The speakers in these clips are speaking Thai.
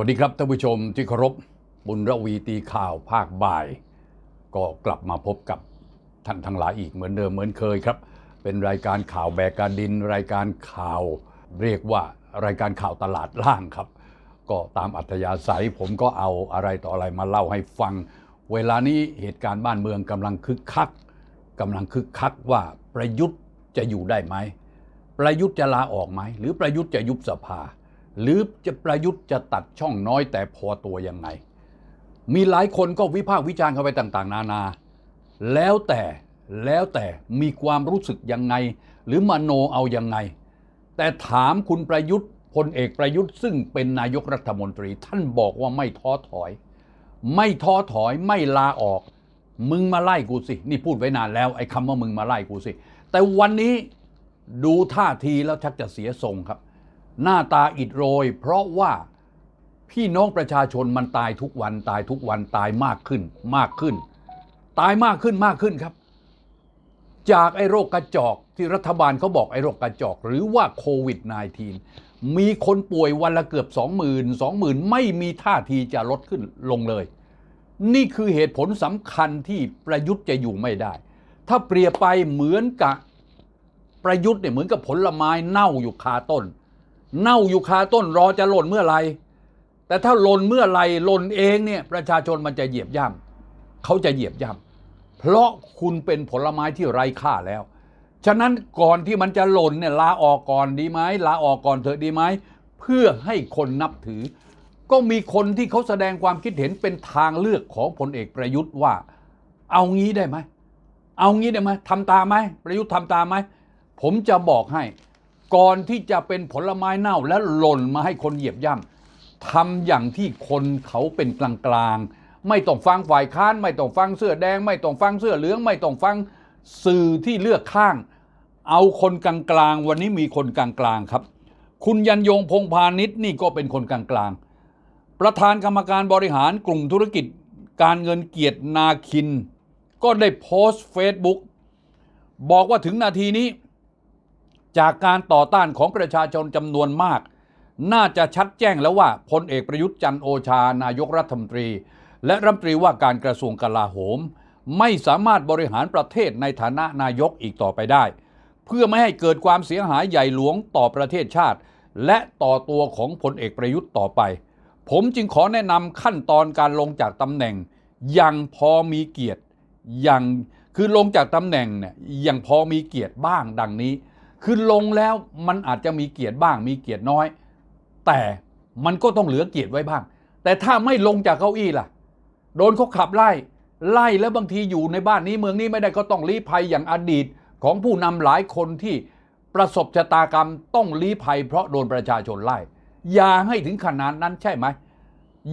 วัสดีครับท่านผู้ชมที่เคารพบุญระวีตีข่าวภาคบ่าย ก็กลับมาพบกับท่านทั้งหลายอีกเหมือนเดิมเหมือนเคยครับ เป็นรายการข่าวแบกการดิน รายการข่าวเรียกว่ารายการข่าวตลาดล่างครับ ก็ตามอัธยาศัยผมก็เอาอะไรต่ออะไรมาเล่าให้ฟัง เวลานี้เหตุการณ์บ้านเมืองกำลังคึกคักกำลังคึกคักว่าประยุทธ์จะอยู่ได้ไหมประยุทธ์จะลาออกไหมหรือประยุทธ์จะยุบสภา หรือจะประยุทธ์จะตัดช่องน้อยแต่พอตัวยังไง มีหลายคนก็วิพากษ์วิจารณ์เข้าไปต่างๆ นานา แล้วแต่แล้วแต่มีความรู้สึกยังไง หรือมโนเอายังไง แต่ถามคุณประยุทธ์พลเอกประยุทธ์ซึ่งเป็นนายกรัฐมนตรี ท่านบอกว่าไม่ท้อถอย ไม่ท้อถอยไม่ลาออก มึงมาไล่กูสิ นี่พูดไว้นานแล้วไอ้คำว่ามึงมาไล่กูสิ แต่วันนี้ดูท่าทีแล้วชักจะเสียทรงครับ หน้าตาอิดโรย เพราะว่าพี่น้องประชาชนมันตายทุกวันตายทุกวันตายมากขึ้นมากขึ้น ตายมากขึ้นมากขึ้นครับ จากไอ้โรคกระจอกที่รัฐบาลเขาบอกไอ้โรคกระจอกหรือว่าโควิด -19 มีคนป่วยวันละเกือบ20,000 20,000 ไม่มีท่าทีจะลดขึ้นลงเลย นี่คือเหตุผลสำคัญที่ประยุทธ์จะอยู่ไม่ได้ ถ้าเปรียบไปเหมือนกับประยุทธ์เนี่ยเหมือนกับผลไม้เน่าอยู่คาต้น เน่าอยู่คาต้นรอจะหล่นเมื่อไหรแต่ถ้าหล่นเมื่อไหรหล่นเองเนี่ยประชาชนมันจะเหยียบย่ำเขาจะเหยียบย่ำเพราะคุณเป็นผลไม้ที่ไร้ค่าแล้ว ฉะนั้นก่อนที่มันจะหล่นเนี่ยลาออกก่อนดีไหมลาออกก่อนเถอะดีไหมเพื่อให้คนนับถือ ก็มีคนที่เขาแสดงความคิดเห็นเป็นทางเลือกของพลเอกประยุทธ์ว่า เอางี้ได้ไหมเอางี้ได้ไหมทำตามไหมประยุทธ์ทำตามไหมผมจะบอกให้ ก่อนที่จะเป็นผลไม้เน่าและหล่นมาให้คนเหยียบย่ำทำอย่างที่คนเขาเป็นกลางๆ ไม่ต้องฟังฝ่ายค้าน ไม่ต้องฟังเสื้อแดง ไม่ต้องฟังเสื้อเหลือง ไม่ต้องฟังสื่อที่เลือกข้าง เอาคนกลางๆ วันนี้มีคนกลางๆครับ คุณยันยงพงพาณิชย์นี่ก็เป็นคนกลางๆ ประธานกรรมการบริหารกลุ่มธุรกิจ การเงินเกียรตินาคิน ก็ได้โพสต์เฟซบุ๊กบอกว่าถึงนาทีนี้ จากการต่อต้านของประชาชนจำนวนมาก น่าจะชัดแจ้งแล้วว่าพลเอกประยุทธ์จันโอชานายกรัฐมนตรี และรัฐมนตรีว่าการกระทรวงกลาโหม ไม่สามารถบริหารประเทศในฐานะนายกอีกต่อไปได้ เพื่อไม่ให้เกิดความเสียหายใหญ่หลวงต่อประเทศชาติ และต่อตัวของพลเอกประยุทธ์ต่อไป ผมจึงขอแนะนำขั้นตอนการลงจากตำแหน่งอย่างพอมีเกียรติอย่างคือลงจากตำแหน่งเนี่ยอย่างพอมีเกียรติบ้างดังนี้ คือลงแล้วมันอาจจะมีเกียรติบ้าง มีเกียรติน้อย แต่มันก็ต้องเหลือเกียรติไว้บ้าง แต่ถ้าไม่ลงจากเก้าอี้ล่ะ โดนเขาขับไล่ ไล่แล้วบางทีอยู่ในบ้านนี้เมืองนี้ไม่ได้ก็ต้องลี้ภัยอย่างอดีตของผู้นำหลายคนที่ประสบชะตากรรมต้องลี้ภัยเพราะโดนประชาชนไล่ อย่าให้ถึงขนาดนั้นใช่ไหม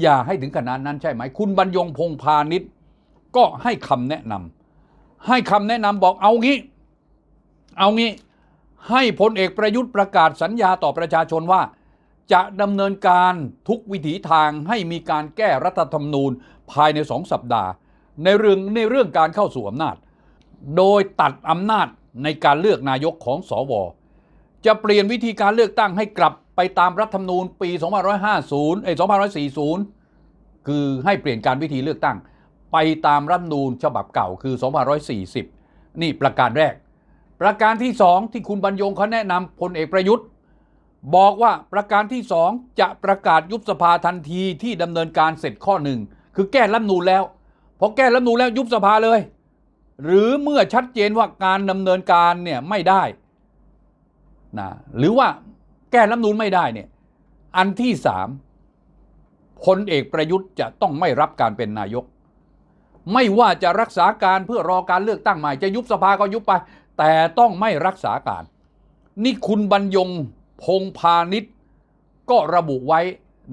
อย่าให้ถึงขนาดนั้นใช่ไหม คุณบรรยงพงพาณิชย์ก็ให้คำแนะนำให้คำแนะนำบอกเอางี้ เอางี้ ให้พลเอกประยุทธ์ประกาศสัญญาต่อประชาชนว่า จะดำเนินการทุกวิถีทางให้มีการแก้รัฐธรรมนูญภายในสองสัปดาห์ ในเรื่องในเรื่องการเข้าสู่อำนาจ โดยตัดอำนาจในการเลือกนายกของสวจะเปลี่ยนวิธีการเลือกตั้งให้กลับไปตามรัฐธรรมนูญปี 2550เอ้ย2540 คือให้เปลี่ยนการวิธีเลือกตั้ง ไปตามรัฐธรรมนูญฉบับเก่าคือ 2540 นี่ประการแรก ประการที่สองที่คุณบรรยงเขาแนะนำพลเอกประยุทธ์ บอกว่าประการที่สองจะประกาศยุบสภาทันทีที่ดำเนินการเสร็จข้อหนึ่งคือแก้รัฐมนูญแล้วพอแก้รัฐมนูญแล้วยุบสภาเลย หรือเมื่อชัดเจนว่าการดำเนินการเนี่ยไม่ได้นะหรือว่าแก้รัฐมนูญไม่ได้เนี่ยอันที่สามพลเอกประยุทธ์จะต้องไม่รับการเป็นนายก ไม่ว่าจะรักษาการเพื่อรอการเลือกตั้งใหม่จะยุบสภาก็ยุบไป แต่ต้องไม่รักษาการ นี่คุณบรรยงพงพาณิชย์ก็ระบุไว้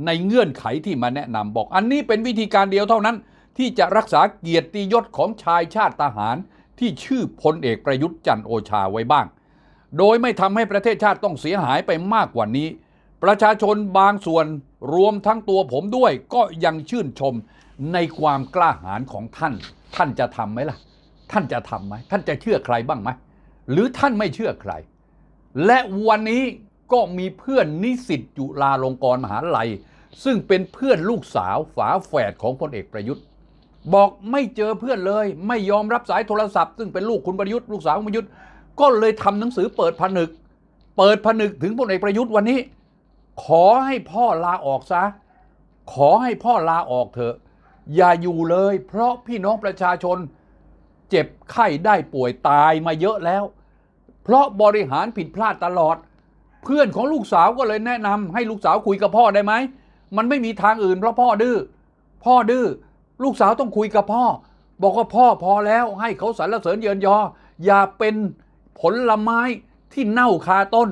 ในเงื่อนไขที่มาแนะนำบอก อันนี้เป็นวิธีการเดียวเท่านั้น ที่จะรักษาเกียรติยศของชายชาติทหาร ที่ชื่อพลเอกประยุทธ์จันโอชาไว้บ้าง โดยไม่ทำให้ประเทศชาติต้องเสียหายไปมากกว่านี้ ประชาชนบางส่วนรวมทั้งตัวผมด้วยก็ยังชื่นชมในความกล้าหาญของท่าน ท่านจะทำไหมล่ะ ท่านจะทำไหมท่านจะเชื่อใครบ้างไหม หรือท่านไม่เชื่อใคร และวันนี้ก็มีเพื่อนนิสิตจุฬาลงกรณ์มหาลัย ซึ่งเป็นเพื่อนลูกสาวฝาแฝดของพลเอกประยุทธ์ บอกไม่เจอเพื่อนเลย ไม่ยอมรับสายโทรศัพท์ ซึ่งเป็นลูกคุณประยุทธ์ลูกสาวคุณประยุทธ์ก็เลยทำหนังสือเปิดผนึก เปิดผนึกถึงพลเอกประยุทธ์วันนี้ ขอให้พ่อลาออกซะ ขอให้พ่อลาออกเถอะ อย่าอยู่เลย เพราะพี่น้องประชาชน เจ็บไข้ได้ป่วยตายมาเยอะแล้ว ราะบริหารผิดพลาดตลอด เพื่อนของลูกสาวก็เลยแนะนำให้ลูกสาวคุยกับพ่อได้ไหม มันไม่มีทางอื่นเพราะพ่อดื้อ พ่อดื้อ ลูกสาวต้องคุยกับพ่อ บอกว่าพ่อพอแล้วให้เขาสรรเสริญเยินยอ อย่าเป็นผลไม้ที่เน่าคาต้น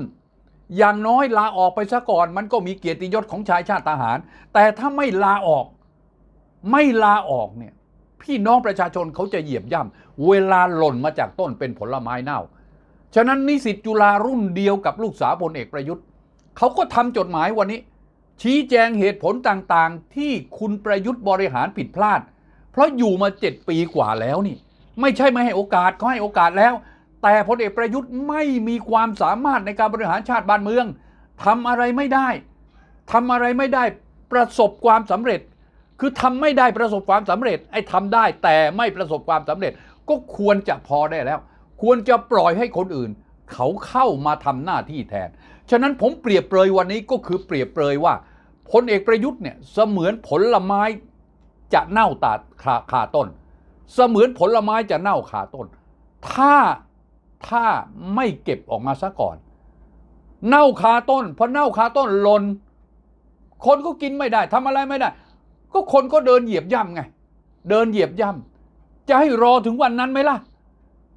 อย่างน้อยลาออกไปซะก่อน มันก็มีเกียรติยศของชายชาติทหาร แต่ถ้าไม่ลาออก ไม่ลาออกเนี่ย พี่น้องประชาชนเขาจะเหยียบย่ำเวลาหล่นมาจากต้นเป็นผลไม้เน่า ฉะนั้นนิสิตจุฬารุ่นเดียวกับลูกสาวพลเอกประยุทธ์เขาก็ทำจดหมายวันนี้ ชี้แจงเหตุผลต่างๆ ที่คุณประยุทธ์บริหารผิดพลาด เพราะอยู่มาเจ็ดปีกว่าแล้วนี่ ไม่ใช่ไม่ให้โอกาสเขาให้โอกาสแล้ว แต่พลเอกประยุทธ์ไม่มีความสามารถในการบริหารชาติบ้านเมืองทำอะไรไม่ได้ทำอะไรไม่ได้ประสบความสำเร็จ คือทำไม่ได้ประสบความสำเร็จ ไอ้ทำได้แต่ไม่ประสบความสำเร็จ ก็ควรจะพอได้แล้ว ควรจะปล่อยให้คนอื่น เขาเข้ามาทำหน้าที่แทน ฉะนั้นผมเปรียบเปรยวันนี้ก็คือเปรียบเปรยว่าพลเอกประยุทธ์เนี่ยเสมือนผลไม้จะเน่าตาคาคาต้น เสมือนผลไม้จะเน่าคาต้น ถ้าถ้าไม่เก็บออกมาซะก่อน เน่าคาต้นพอเน่าคาต้นลน คนก็กินไม่ได้ทำอะไรไม่ได้ ก็คนก็เดินเหยียบย่ำไง เดินเหยียบย่ำจะให้รอถึงวันนั้นไหมล่ะ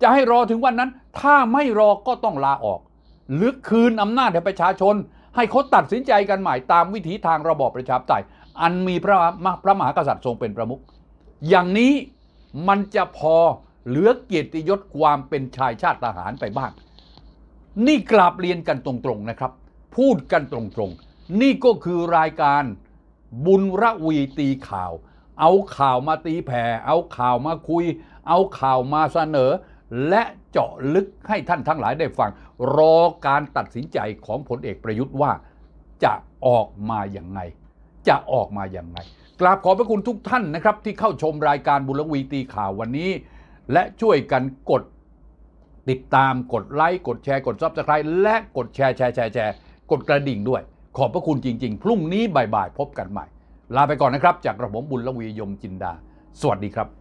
จะให้รอถึงวันนั้น ถ้าไม่รอก็ต้องลาออก หรือคืนอำนาจให้ประชาชน ให้เขาตัดสินใจกันใหม่ตามวิถีทางระบอบประชาธิปไตยอันมีพระมหาพระมหากษัตริย์ทรงเป็นประมุขอย่างนี้มันจะพอเหลือเกียรติยศความเป็นชายชาติทหารไปบ้าง นี่กราบเรียนกันตรงๆนะครับ พูดกันตรงๆ นี่ก็คือรายการบุญระวีตีข่าว เอาข่าวมาตีแผ่ เอาข่าวมาคุย เอาข่าวมาเสนอ และเจาะลึกให้ท่านทั้งหลายได้ฟัง รอการตัดสินใจของพลเอกประยุทธ์ว่าจะออกมาอย่างไง จะออกมาอย่างไง กราบขอบพระคุณทุกท่านนะครับ ที่เข้าชมรายการบุญระวีตีข่าววันนี้ และช่วยกันกดติดตามกดไลค์กดแชร์กดซับสไครต์และกดแชร์แชร์แชร์แชร์กดกระดิ่งด้วย ขอบพระคุณจริง ๆ พรุ่งนี้บ่ายๆพบกันใหม่ ลาไปก่อนนะครับ จากกระผมบุญละวียมจินดา สวัสดีครับ